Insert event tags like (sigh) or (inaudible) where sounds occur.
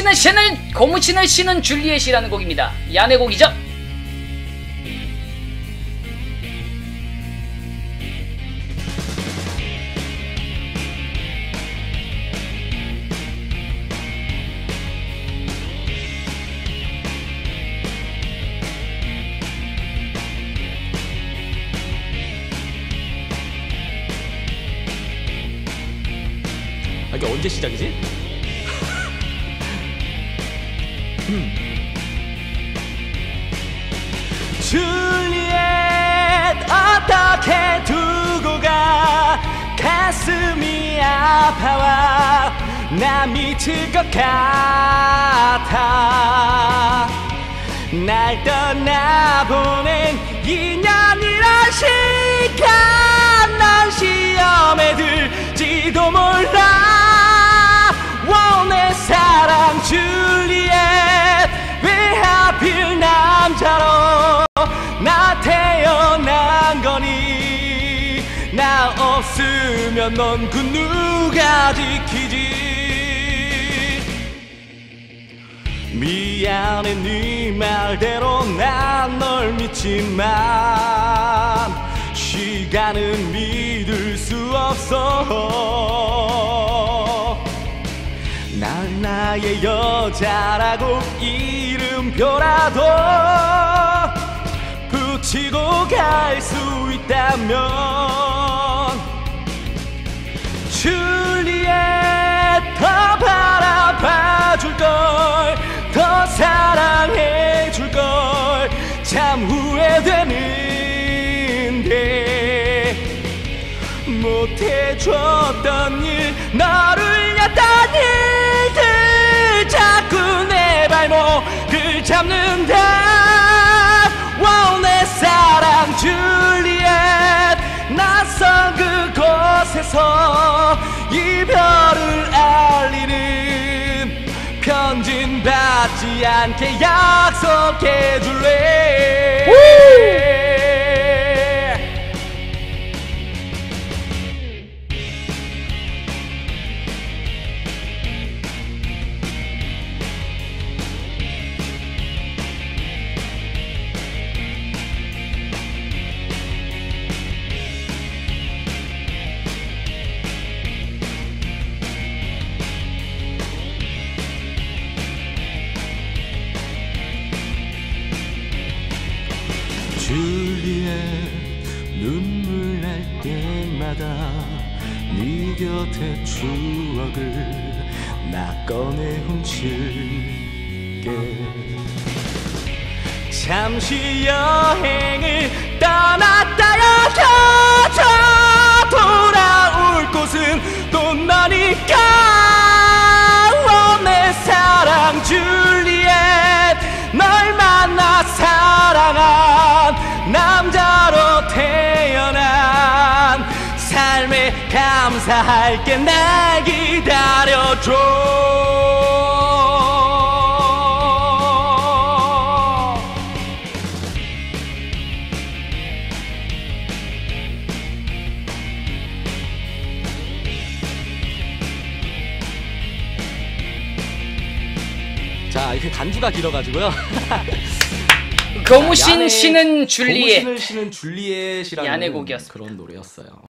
고무신을 신을 고무신을 신은 줄리엣이라는 곡입니다. 얀의 곡이죠. 아, 이게 언제 시작이지? 줄리엣 어떻게 두고 가? 가슴이 아파와 나 미칠 것 같아. 날 떠나보낸 인연이란 시간 난 시험에 들지도 몰라 나 없으면 넌 그 누가 지키지? 미안해 네 말대로 난 널 믿지만 시간은 믿을 수 없어. 날 나의 여자라고 이름표라도 붙이고 갈 수 있다면 참 후회되는데 못해줬던 일 너를 였던 일들 자꾸 내 발목을 잡는다. 원내 사랑 줄리엣 낯선 그곳에서 이별을 알리는 편진 받지 않게 약속해 줄래 줄리엣 눈물 날 때마다 네 곁에 추억을 나 꺼내 훔칠게. 잠시 여행을 떠났다 여겨져 돌아올 곳은 또 너니까 원내 사랑 줄리엣 널 만나 사랑한 감사할게 날 기다려줘 자 이렇게 간주가 길어가지고요 (laughs) 고무신 신은 줄리엣. 고무신을 신은 줄리엣이라는 얀의 곡이었습니다. 그런 노래였어요